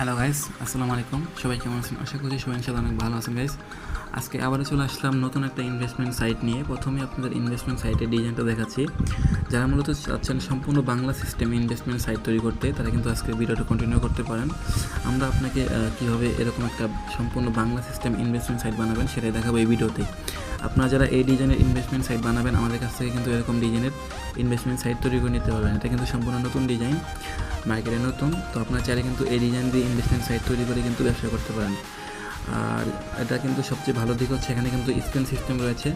Hello guys আসসালামু আলাইকুম সবাই কেমন আছেন? আশা করি সবাই ইনশাআল্লাহ অনেক ভালো আছেন গাইস আজকে আবারও চলে আসলাম নতুন একটা ইনভেস্টমেন্ট সাইট নিয়ে। প্রথমে আপনাদের ইনভেস্টমেন্ট সাইটের ডিজাইনটা দেখাচ্ছি। যারা মূলত চাচ্ছেন সম্পূর্ণ বাংলা সিস্টেমে ইনভেস্টমেন্ট সাইট তৈরি করতে, তারা কিন্তু আজকে ভিডিওটা কন্টিনিউ করতে পারেন। আমরা আপনাকে কীভাবে এরকম একটা সম্পূর্ণ বাংলা সিস্টেম ইনভেস্টমেন্ট সাইট বানাবেন সেটাই দেখাবো এই ভিডিওতে। আপনারা যারা এই ডিজাইনের ইনভেস্টমেন্ট সাইট বানাবেন, আমাদের কাছ থেকে কিন্তু এরকম ডিজাইনের ইনভেস্টমেন্ট সাইট তৈরি করে নিতে পারবেন। এটা কিন্তু সম্পূর্ণ নতুন ডিজাইন, মার্কেটে নতুন। তো আপনারা চাইলে কিন্তু এই ডিজাইন দিয়ে ইনভেস্টমেন্ট সাইট তৈরি করে কিন্তু ব্যবসা করতে পারেন। আর এটা কিন্তু সবচেয়ে ভালো দিক হচ্ছে, এখানে কিন্তু স্ক্রিন সিস্টেম রয়েছে।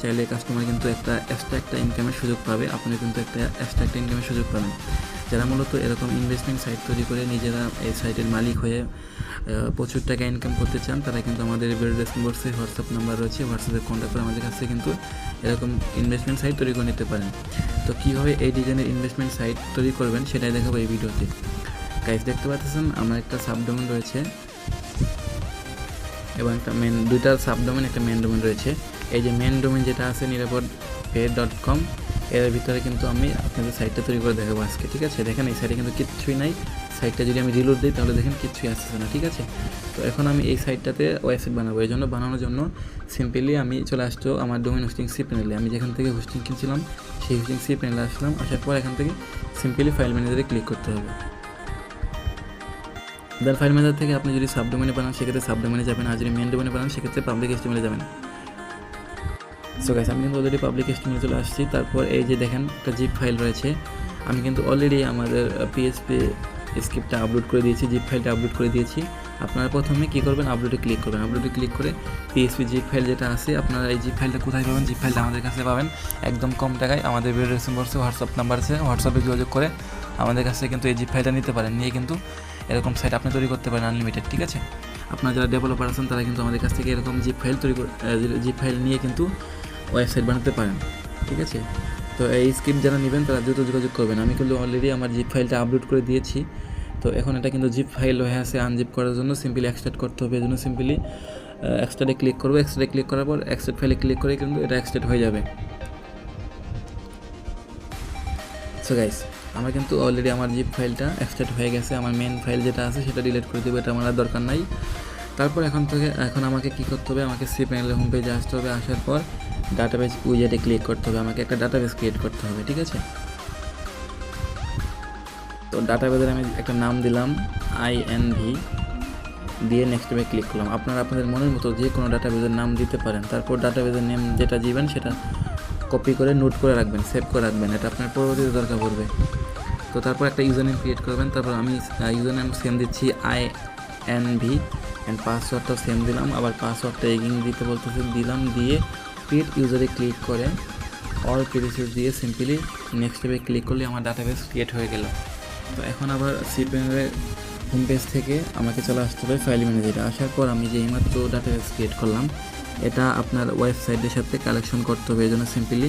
চাইলে কাস্টমার কিন্তু একটা এক্সট্রা একটা ইনকামের সুযোগ পাবে। আপনি কিন্তু একটা এক্সট্রা একটা ইনকামের সুযোগ পাবেন। যারা মূলত এরকম ইনভেস্টমেন্ট সাইট তৈরি করে নিজেরা এই সাইটের মালিক হয়ে প্রচুর টাকা ইনকাম করতে চান, তারা কিন্তু আমাদের ডেসক্রিপশন বক্সে হোয়াটসঅ্যাপ নাম্বার রয়েছে হোয়াটসঅ্যাপে কন্ট্যাক্ট করে আমাদের কাছে কিন্তু এরকম ইনভেস্টমেন্ট সাইট তৈরি করে নিতে পারেন। তো কীভাবে এই ডিজাইনের ইনভেস্টমেন্ট সাইট তৈরি করবেন সেটাই দেখাবো এই ভিডিওতে। গাইস দেখতে পাচ্ছেন আমার একটা সাবডোমেন রয়েছে এবং একটা মেন দুইটা সাবডোমেন একটা মেন ডোমেন রয়েছে। এই যে মেন ডোমেন যেটা আছে নিরাপদ পে ডট কম এর ভিতরে কিন্তু আমি আপনাদের সাইটটা তৈরি করে দেখাবো আজকে, ঠিক আছে? দেখেন, এই সাইটে কিন্তু কিচ্ছুই নাই। সাইটটা যদি আমি রিলোড দিই, তাহলে দেখেন কিচ্ছুই আসতেছে না, ঠিক আছে? তো এখন আমি এই সাইটটাতে ওয়েবসাইট বানাবো। এই জন্য বানানোর জন্য সিম্পলি আমি চলে আসতো আমার ডোমেন হোস্টিং সি প্যানেলে আমি যেখান থেকে হোস্টিং কিনছিলাম, সেই হোস্টিং সি প্যানেলে আসলাম। আসার পর এখান থেকে সিম্পলি ফাইল ম্যানেজারে ক্লিক করতে হবে। দেন ফাইল ম্যানেজার থেকে আপনি যদি সাবডোমেনে বানান, সেক্ষেত্রে সাবডোমেনে যাবেন আর যদি মেন ডোমেনে বানান, সেক্ষেত্রে পাবলিক এস্টিমেলে যাবেন। সো গাইস আমি কিন্তু অলরেডি পাবলিক এস্টিমেলে চলে আসছি। তারপর এই যে দেখেন, একটা জিপ ফাইল রয়েছে। আমি কিন্তু অলরেডি আমাদের পিএসপি স্ক্রিপ্টটা আপলোড করে দিয়েছি জিপ ফাইলটা আপলোড করে দিয়েছি। আপনারা প্রথমে কী করবেন? আপলোডে ক্লিক করবেন। আপলোডে ক্লিক করে পিএসপি জিপ ফাইল যেটা আছে, আপনারা এই জিপ ফাইলটা কোথায় পাবেন? জিপ ফাইলটা আমাদের কাছে পাবেন। একদম কম টাকায়। আমাদের ভিডিও ডিসেম্বরসে হোয়াটসঅ্যাপ নাম্বার আছে। হোয়াটসঅ্যাপে যোগাযোগ করে আমাদের কাছে কিন্তু এই জিপ ফাইলটা নিতে পারেন। নিয়ে কিন্তু এরকম সাইট আপনি তৈরি করতে পারেন আনলিমিটেড ঠিক আছে? আপনারা যারা ডেভেলপার আছেন, তারা কিন্তু আমাদের কাছ থেকে এরকম জিপ ফাইল তৈরি জিপ ফাইল নিয়ে কিন্তু ওয়েবসাইট বানাতে পারেন, ঠিক আছে? তো এই স্ক্রিপ্ট যারা নেবেন, তারা দ্রুত যোগাযোগ করবেন। আমি কিন্তু অলরেডি আমার জিপ ফাইলটা আপলোড করে দিয়েছি। তো এখন এটা কিন্তু জিপ ফাইল হয়ে আছে আনজিপ করার জন্য। সিম্পলি এক্সট্রাক্ট করতে হবে। এই জন্য সিম্পলি এক্সট্রাটে ক্লিক করব। এক্সট্রাটে ক্লিক করার পর এক্সট্রাক্ট ফাইলে ক্লিক করে কিন্তু এটা এক্সট্রাক্ট হয়ে যাবে। সো গাইস আমার কিন্তু অলরেডি আমার জিপ ফাইলটা এক্সট্রাক্ট হয়ে গেছে। আমার মেন ফাইল যেটা আছে, সেটা ডিলিট করে দেবো। এটা আমার দরকার নাই। তারপর এখন থেকে, এখন আমাকে কী করতে হবে? আমাকে সি প্যানেলের হোম পেজে আসতে হবে। আসার পর ডাটাবেস উইজেটে ক্লিক করতে হবে। আমাকে একটা ডাটাবেস ক্রিয়েট করতে হবে, ঠিক আছে? তো ডাটাবেসের আমি একটা নাম দিলাম আই এন ভি দিয়ে নেক্সট পেজে ক্লিক করলাম। আপনারা আপনাদের মনের মতো যে কোনো ডাটাবেসের নাম দিতে পারেন। তারপর ডাটাবেসের নেম যেটা দিবেন, সেটা কপি করে নোট করে রাখবেন সেভ করে রাখবেন। এটা আপনার পরবর্তীতে দরকার পড়বে। তো তারপর একটা ইউজার নেম ক্রিয়েট করবেন। তারপর আমি ইউজার নেম সেম দিচ্ছি আই এন ভি অ্যান্ড পাসওয়ার্ডটা সেম দিলাম, আবার পাসওয়ার্ডটা এগিং দিতে বলতেছে, দিলাম, দিয়ে ক্রিয়েট ইউজারে ক্লিক করে অল প্রিভিসেস দিয়ে সিম্পলি নেক্সট স্টেপে ক্লিক করলে আমার ডাটাবেস ক্রিয়েট হয়ে গেল। তো এখন আবার সিপেনের হোম পেজ থেকে আমাকে চলে আসতে হবে ফাইল ম্যানেজারে আসার পর আমি যে এইমাত্র ডাটাবেস ক্রিয়েট করলাম, এটা আপনার ওয়েবসাইটের সাথে কালেকশন করতে হবে। এই জন্য সিম্পলি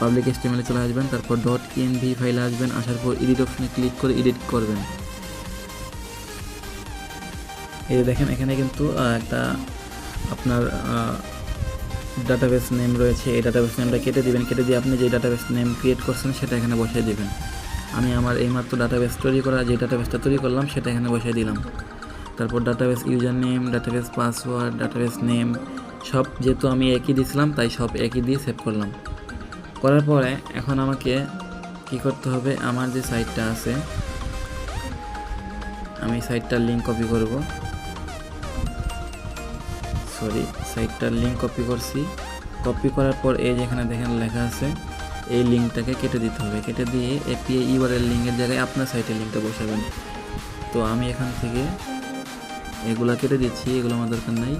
পাবলিক এস্টিমেলে চলে আসবেন, তারপর ডট ইএনভি ফাইলে আসবেন, আসার পর এডিট অপশনে ক্লিক করে এডিট করবেন। এই দেখেন, এখানে কিন্তু একটা আপনার ডাটাবেস নেম রয়েছে। এই ডাটাবেস নেমটা কেটে দিবেন। কেটে দিয়ে আপনি যে ডাটাবেস নেম ক্রিয়েট করছেন, সেটা এখানে বসিয়ে দেবেন। আমি আমার এইমাত্র ডাটাবেস তৈরি করা, যে ডাটাবেসটা তৈরি করলাম, সেটা এখানে বসিয়ে দিলাম। তারপর database user name database password database name সব যেহেতু আমি একই দিয়েছিলাম তাই সব একই দিয়ে সেভ করলাম। করার পরে এখন আমাকে কি করতে হবে? আমার যে সাইটটা আছে, আমি সাইটটার লিঙ্ক কপি করব। সরি সাইটটার লিঙ্ক কপি করছি। কপি করার পর এই যেখানে দেখেন লেখা আছে, এই লিঙ্কটাকে কেটে দিতে হবে। কেটে দিয়ে এপিআই ইউআরএল লিঙ্কের জায়গায় আপনার সাইটের লিঙ্কটা বসাবেন। তো আমি এখান থেকে এগুলা কেটে দিচ্ছি, এগুলো আমার দরকার নাই।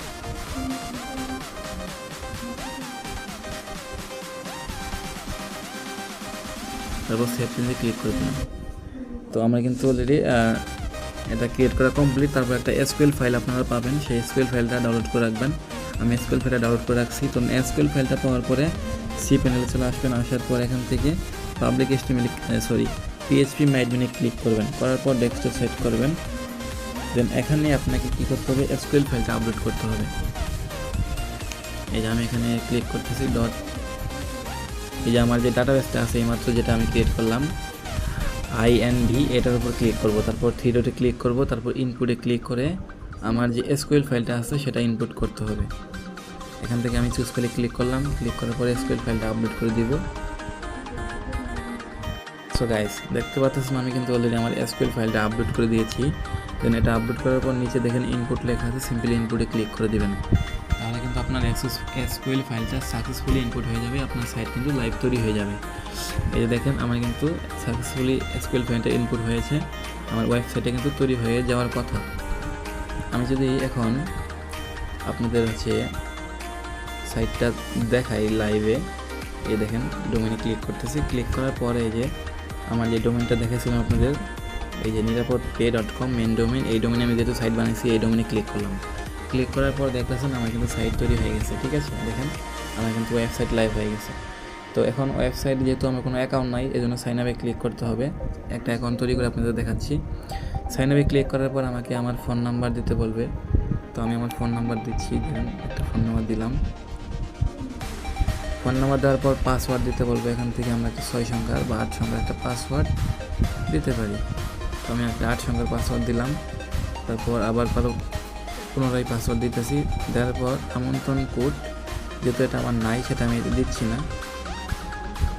তারপর সেভ ক্লিক করে দিলাম। তো আমরা কিন্তু অলরেডি এটা ক্রিয়েট করা কমপ্লিট তারপর একটা এসকিউএল ফাইল আপনারা পাবেন। সেই এসকিউএল ফাইলটা ডাউনলোড করে রাখবেন। আমি এসকিউএল ফাইলটা ডাউনলোড করে রাখছি। তো এসকিউএল ফাইলটা পাওয়ার পরে সি প্যানেলে চলে আসবেন। আসার পর এখান থেকে পাবলিক এস্টিমেল সরি পিএইচপি মাইডমিনে ক্লিক করবেন। করার পর ডেস্কটপ সেট করবেন। দেন এখানে আপনাকে কী করতে হবে? এসকিউএল ফাইলটা আপলোড করতে হবে। এই যে আমি এখানে ক্লিক করতেছি ডট এই যে আমার যে ডাটাবেসটা আছে এইমাত্র যেটা আমি ক্রিয়েট করলাম। আই এন ভি এটার উপর ক্লিক করব। তারপর থ্রি ডটে ক্লিক করব। তারপর ইনপুটে ক্লিক করে আমার যে এসকিউএল ফাইলটা আছে, সেটা ইনপুট করতে হবে। এখান থেকে আমি চুজ ফাইলে ক্লিক করলাম। ক্লিক করার পরে এসকিউএল ফাইলটা আপলোড করে দিব। সো গাইস দেখতে পাচ্ছেন আমি কিন্তু অলরেডি আমার এসকিউএল ফাইলটা আপলোড করে দিয়েছি। দেন এটা আপলোড করার পর নিচে দেখেন ইনপুট লেখা আছে সিম্পলি ইনপুটে ক্লিক করে দিবেন। কিন্তু আপনার এসকিউএল ফাইলটা সাকসেসফুলি ইনপুট হয়ে যাবে, আপনার সাইট কিন্তু লাইভ তৈরি হয়ে যাবে। এই যে দেখেন, আমার কিন্তু সাকসেসফুলি এসকিউএল ফাইলটা ইনপুট হয়েছে, আমার ওয়েবসাইটে কিন্তু তৈরি হয়ে যাওয়ার কথা। আমি যদি এখন আপনাদের হচ্ছে সাইটটা দেখাই লাইভে এই দেখেন ডোমেনে ক্লিক করতেছি ক্লিক করার পরে যে আমার যে ডোমেনটা দেখেছিলাম আপনাদের, এই যে Nirapad pay dot com main domain এই ডোমেনে আমি যেহেতু সাইট বানিয়েছি এই ডোমেনে ক্লিক করলাম। ক্লিক করার পর দেখতেছেন আমার কিন্তু সাইট তৈরি হয়ে গেছে, ঠিক আছে? দেখেন, আমার কিন্তু ওয়েবসাইট লাইভ হয়ে গেছে। তো এখন ওয়েবসাইট যেহেতু আমার কোনো অ্যাকাউন্ট নাই এই জন্য সাইন আপে ক্লিক করতে হবে। একটা অ্যাকাউন্ট তৈরি করে আপনাদের দেখাচ্ছি। সাইন আপে ক্লিক করার পর আমাকে আমার ফোন নাম্বার দিতে বলবে। তো আমি আমার ফোন নাম্বার দিচ্ছি একটা ফোন নাম্বার দিলাম। ফোন নাম্বার দেওয়ার পর পাসওয়ার্ড দিতে বলব, এখান থেকে আমরা একটা ছয় সংখ্যার বা আট সংখ্যার একটা পাসওয়ার্ড দিতে পারি। তো আমি একটা আট সংখ্যার পাসওয়ার্ড দিলাম। তারপর আবার কারও পুনরায় পাসওয়ার্ড দিতেছি, দেওয়ার পর আমন্ত্রণ কোড যেহেতু এটা আমার নাই, সেটা আমি দিচ্ছি না।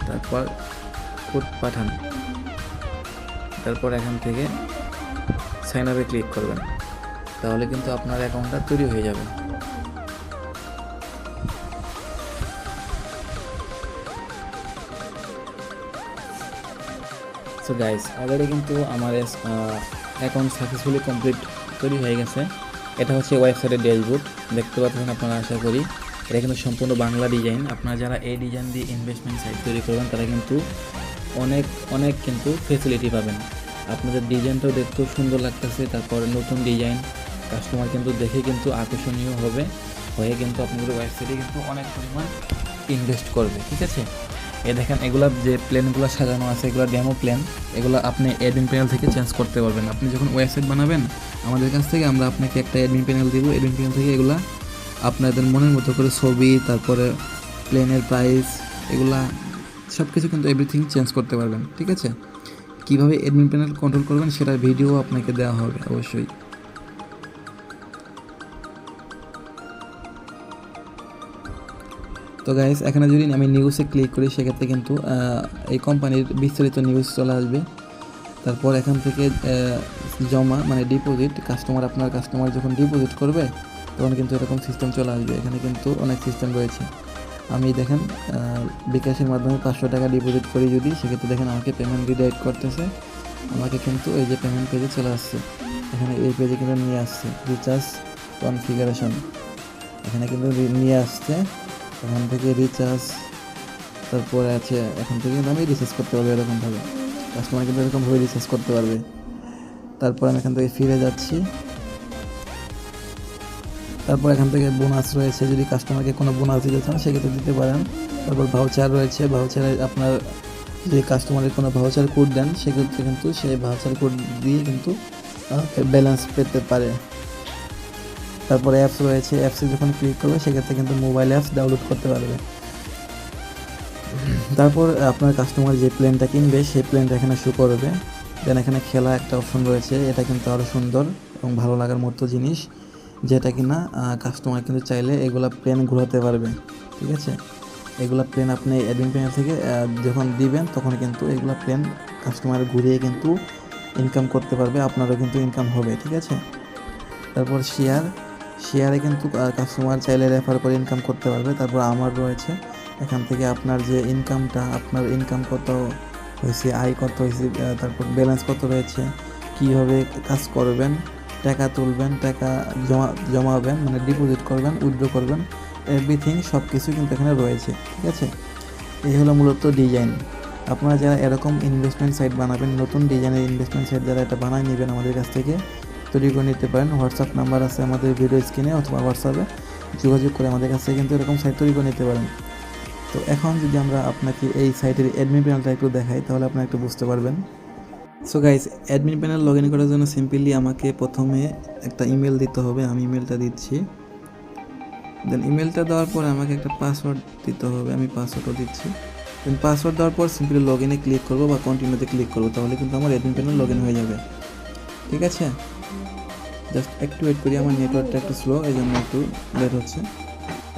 তারপর কোড পাঠান। তারপর এখান থেকে সাইন আপে ক্লিক করবেন। তাহলে কিন্তু আপনার অ্যাকাউন্টটা তৈরি হয়ে যাবে। সো গাইস অলরেডি কিন্তু আমার অ্যাকাউন্ট সাকসেসফুলি কমপ্লিট তৈরি হয়ে গেছে। এটা হচ্ছে ওয়েবসাইটের ড্যাশবোর্ড, দেখতে পাচ্ছেন আপনারা, আশা করি। এটা কিন্তু সম্পূর্ণ বাংলা ডিজাইন। আপনারা যারা এই ডিজাইন দিয়ে ইনভেস্টমেন্ট সাইট তৈরি করবেন, তারা কিন্তু অনেক অনেক কিন্তু ফেসিলিটি পাবেন। আপনাদের ডিজাইনটাও দেখতেও সুন্দর লাগতেছে, তারপরে নতুন ডিজাইন। কাস্টমার কিন্তু দেখে কিন্তু আকর্ষণীয় হবে, হয়ে কিন্তু আপনাদের ওয়েবসাইটে কিন্তু অনেক পরিমাণ ইনভেস্ট করবে, ঠিক আছে? এ দেখেন, এগুলা যে প্লেনগুলো সাজানো আছে, এগুলো ডেমো প্লেন এগুলো আপনি অ্যাডমিন প্যানেল থেকে চেঞ্জ করতে পারবেন। আপনি যখন ওয়েবসাইট বানাবেন, আমাদের কাছ থেকে আমরা আপনাকে একটা অ্যাডমিন প্যানেল দিব। অ্যাডমিন প্যানেল থেকে এগুলা আপনাদের মনের মতো করে ছবি, তারপরে প্লেনের প্রাইস এগুলা সব কিছু কিন্তু এভরিথিং চেঞ্জ করতে পারবেন, ঠিক আছে? কীভাবে অ্যাডমিন প্যানেল কন্ট্রোল করবেন সেটার ভিডিও আপনাকে দেওয়া হবে, অবশ্যই। তো গাইস এখানে যদি আমি নিউজে ক্লিক করি, সেক্ষেত্রে কিন্তু এই কোম্পানির বিস্তারিত নিউজ চলে আসবে। তারপর এখান থেকে জমা মানে ডিপোজিট কাস্টমার আপনার কাস্টমার যখন ডিপোজিট করবে, তখন কিন্তু এরকম সিস্টেম চলে আসবে। এখানে কিন্তু অনেক সিস্টেম রয়েছে। আমি দেখেন বিকাশের মাধ্যমে পাঁচশো টাকা ডিপোজিট করি যদি, সেক্ষেত্রে দেখেন আমাকে পেমেন্ট রিডাইরেক্ট করতেছে। আমাকে কিন্তু এই যে পেমেন্ট পেজে চলে আসছে। এখানে এই পেজে কিন্তু নিয়ে আসছে রিচার্জ কনফিগারেশন এখানে কিন্তু নিয়ে আসছে। এখান থেকে রিচার্জ তারপরে আছে, এখান থেকে আমি রিচার্জ করতে পারব এরকমভাবে। কাস্টমার কিন্তু এরকমভাবে রিচার্জ করতে পারবে। তারপর আমি এখান থেকে ফিরে যাচ্ছি। তারপর এখান থেকে বোনাস রয়েছে, যদি কাস্টমারকে কোনো বোনাস দিতে চান, সেক্ষেত্রে দিতে পারেন। তারপর ভাউচার রয়েছে ভাউচারে আপনার যদি কাস্টমারের কোনো ভাউচার কোড দেন, সেক্ষেত্রে কিন্তু সেই ভাউচার কোড দিয়ে কিন্তু ব্যালেন্স পেতে পারে। তারপরে অ্যাপস রয়েছে অ্যাপসে যখন ক্লিক করবে, সেক্ষেত্রে কিন্তু মোবাইল অ্যাপস ডাউনলোড করতে পারবে। তারপর আপনার কাস্টমার যে প্লেনটা কিনবে, সেই প্লেনটা এখানে শো করবে। দেন এখানে খেলা একটা অপশন রয়েছে, এটা কিন্তু আরও সুন্দর এবং ভালো লাগার মতো জিনিস, যেটা কিনা কাস্টমার কিন্তু চাইলে এগুলা প্লেন ঘোরাতে পারবে, ঠিক আছে? এগুলা প্লেন আপনি অ্যাডমিন প্যানেল থেকে যখন দিবেন, তখন কিন্তু এগুলা প্লেন কাস্টমার ঘুরিয়ে কিন্তু ইনকাম করতে পারবে, আপনারও কিন্তু ইনকাম হবে, ঠিক আছে? তারপর শেয়ার শেয়ারে কিন্তু কাস্টমার চাইলে রেফার করে ইনকাম করতে পারবে। তারপর আমার রয়েছে। এখান থেকে আপনার যে ইনকামটা আপনার ইনকাম কত হয়েছে, আয় কত হয়েছে তারপর ব্যালেন্স কত রয়েছে, কীভাবে কাজ করবেন, টাকা তুলবেন, টাকা জমা, জমাবেন মানে ডিপোজিট করবেন উইথড্র করবেন এভরিথিং সব কিছু কিন্তু এখানে রয়েছে, ঠিক আছে? এই হলো মূলত ডিজাইন আপনারা যারা এরকম ইনভেস্টমেন্ট সাইট বানাবেন, নতুন ডিজাইনের ইনভেস্টমেন্ট সাইট যারা এটা বানায় নেবেন আমাদের কাছ থেকে তৈরি করে নিতে পারেন। হোয়াটসঅ্যাপ নাম্বার আছে আমাদের ভিডিও স্ক্রিনে অথবা হোয়াটসঅ্যাপে যোগাযোগ করে আমাদের কাছ কিন্তু এরকম সাইট তৈরি করে নিতে পারেন। তো এখন যদি আমরা আপনাকে এই সাইটের অ্যাডমিন প্যানেলটা একটু দেখাই, তাহলে আপনারা একটু বুঝতে পারবেন। So guys admin panel log in করার জন্য সিম্পলি আমাকে প্রথমে একটা ইমেল দিতে হবে। আমি ইমেলটা দিচ্ছি। দেন ইমেলটা দেওয়ার পরে আমাকে একটা পাসওয়ার্ড দিতে হবে। আমি পাসওয়ার্ডও দিচ্ছি। দেন পাসওয়ার্ড দেওয়ার পর সিম্পলি লগ ইনে ক্লিক করব বা কন্টিনিউতে ক্লিক করব। তাহলে কিন্তু আমার অ্যাডমিন প্যানেল লগ ইন হয়ে যাবে। ঠিক আছে? জাস্ট একটু ওয়েট করি, আমার নেটওয়ার্কটা একটু স্লো এই জন্য একটু লেট হচ্ছে।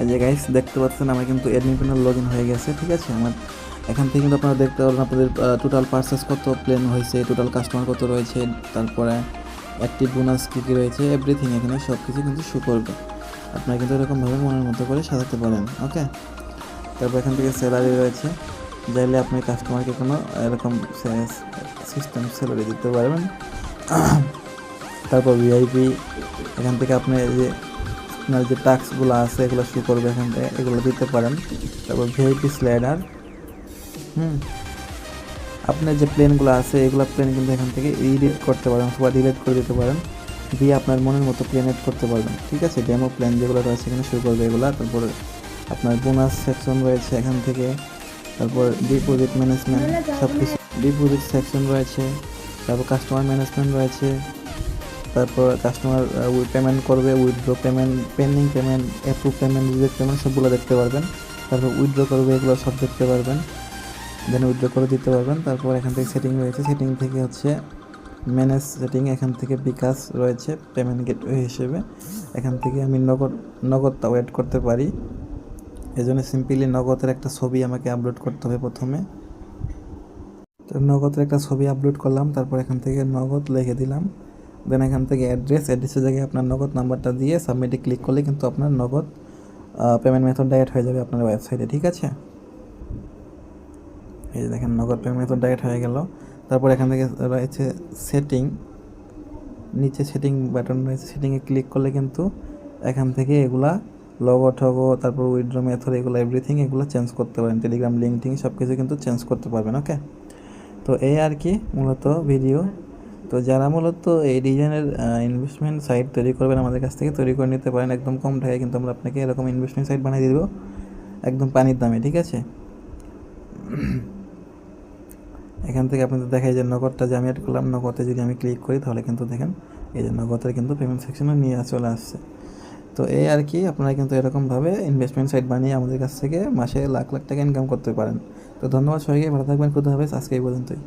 এই যে গাইস দেখতে পাচ্ছেন আমার কিন্তু অ্যাডমিন প্যানেল লগ ইন হয়ে গেছে, ঠিক আছে? আমার এখান থেকে কিন্তু আপনারা দেখতে পারবেন আপনাদের টোটাল পার্সেস কত প্লেন হয়েছে টোটাল কাস্টমার কত রয়েছে, তারপরে অ্যাক্টিভ বোনাস কী কী রয়েছে এভরিথিং এখানে সব কিছু কিন্তু শো করবে। আপনারা কিন্তু এরকমভাবে মনের মতো করে সাজাতে পারেন ওকে তারপর এখান থেকে স্যালারি রয়েছে। চাইলে আপনি কাস্টমারকে কোনো এরকম সিস্টেম স্যালারি দিতে পারবেন। তারপর ভিআইপি এখান থেকে আপনি যে আপনার যে টাস্কগুলো আছে, এগুলো শো করবে এখান থেকে, এগুলো দিতে পারেন। তারপর ভিআইপি স্লাইডার হুম। আপনার যে প্লেনগুলো আছে, এগুলো প্লেন কিন্তু এখান থেকে এডিট করতে পারেন অথবা ডিলিট করে দিতে পারেন। দিয়ে আপনার মনের মতো প্লেন এড করতে পারবেন, ঠিক আছে? ডেমো প্ল্যান যেগুলো রয়েছে এখানে শুরু করবে এগুলো। তারপর আপনার বোনাস সেকশন রয়েছে এখান থেকে। তারপর ডিপোজিট ম্যানেজমেন্ট সব কিছু ডিপোজিট সেকশন রয়েছে। তারপর কাস্টমার ম্যানেজমেন্ট রয়েছে। তারপর কাস্টমার পেমেন্ট করবে withdraw payment pending payment approve payment reject payment সবগুলো দেখতে পারবেন। তারপর উইথড্র করবে, এগুলো সব দেখতে পারবেন। দেন উইথড্র করে দিতে পারবেন। তারপর এখান থেকে সেটিং রয়েছে। সেটিং থেকে হচ্ছে ম্যানেজ সেটিং এখান থেকে বিকাশ রয়েছে পেমেন্ট গেটওয়ে হিসেবে। এখান থেকে আমি নগদ, নগদটাও অ্যাড করতে পারি। এই জন্য সিম্পলি নগদের একটা ছবি আমাকে আপলোড করতে হবে প্রথমে। তো নগদের একটা ছবি আপলোড করলাম, তারপর এখান থেকে নগদ লিখে দিলাম। দেন এখান থেকে অ্যাড্রেস অ্যাড্রেসের জায়গায় আপনার নগদ নাম্বারটা দিয়ে সাবমিটে ক্লিক করলে কিন্তু আপনার নগদ পেমেন্ট মেথড ডাইরেক্ট হয়ে যাবে আপনার ওয়েবসাইটে ঠিক আছে? এই যে দেখেন, নগদ পেমেন্ট মেথড ডাইরেক্ট হয়ে গেল। তারপর এখান থেকে রয়েছে সেটিং নিচে সেটিং বাটন রয়েছে সেটিংয়ে ক্লিক করলে কিন্তু এখান থেকে এগুলা লগো ঠগো, তারপর উইথড্র মেথড এগুলো এভরিথিং এগুলো চেঞ্জ করতে পারেন। টেলিগ্রাম লিঙ্ক টিঙ্ক সব কিছু কিন্তু চেঞ্জ করতে পারবেন ওকে তো এই আর কি মূলত ভিডিও তো যারা মূলত এই ডিজাইনের ইনভেস্টমেন্ট সাইট তৈরি করবেন আমাদের কাছ থেকে, তৈরি করে নিতে পারেন একদম কম টাকায় কিন্তু আমরা আপনাকে এরকম ইনভেস্টমেন্ট সাইট বানিয়ে দেবো একদম পানির দামে, ঠিক আছে? এখান থেকে আপনাদের দেখায় যে নগদটা যে আমি অ্যাড করলাম, নগদে যদি আমি ক্লিক করি তাহলে কিন্তু দেখেন এই যে নগদের কিন্তু পেমেন্ট সেকশনে নিয়ে চলে আসছে। তো এই আর কি, আপনারা কিন্তু এরকমভাবে ইনভেস্টমেন্ট সাইট বানিয়ে আমাদের কাছ থেকে মাসে লাখ লাখ টাকা ইনকাম করতে পারেন। তো ধন্যবাদ সবাইকে, ভালো থাকবেন, খুদা হবে আজকে এই পর্যন্তই।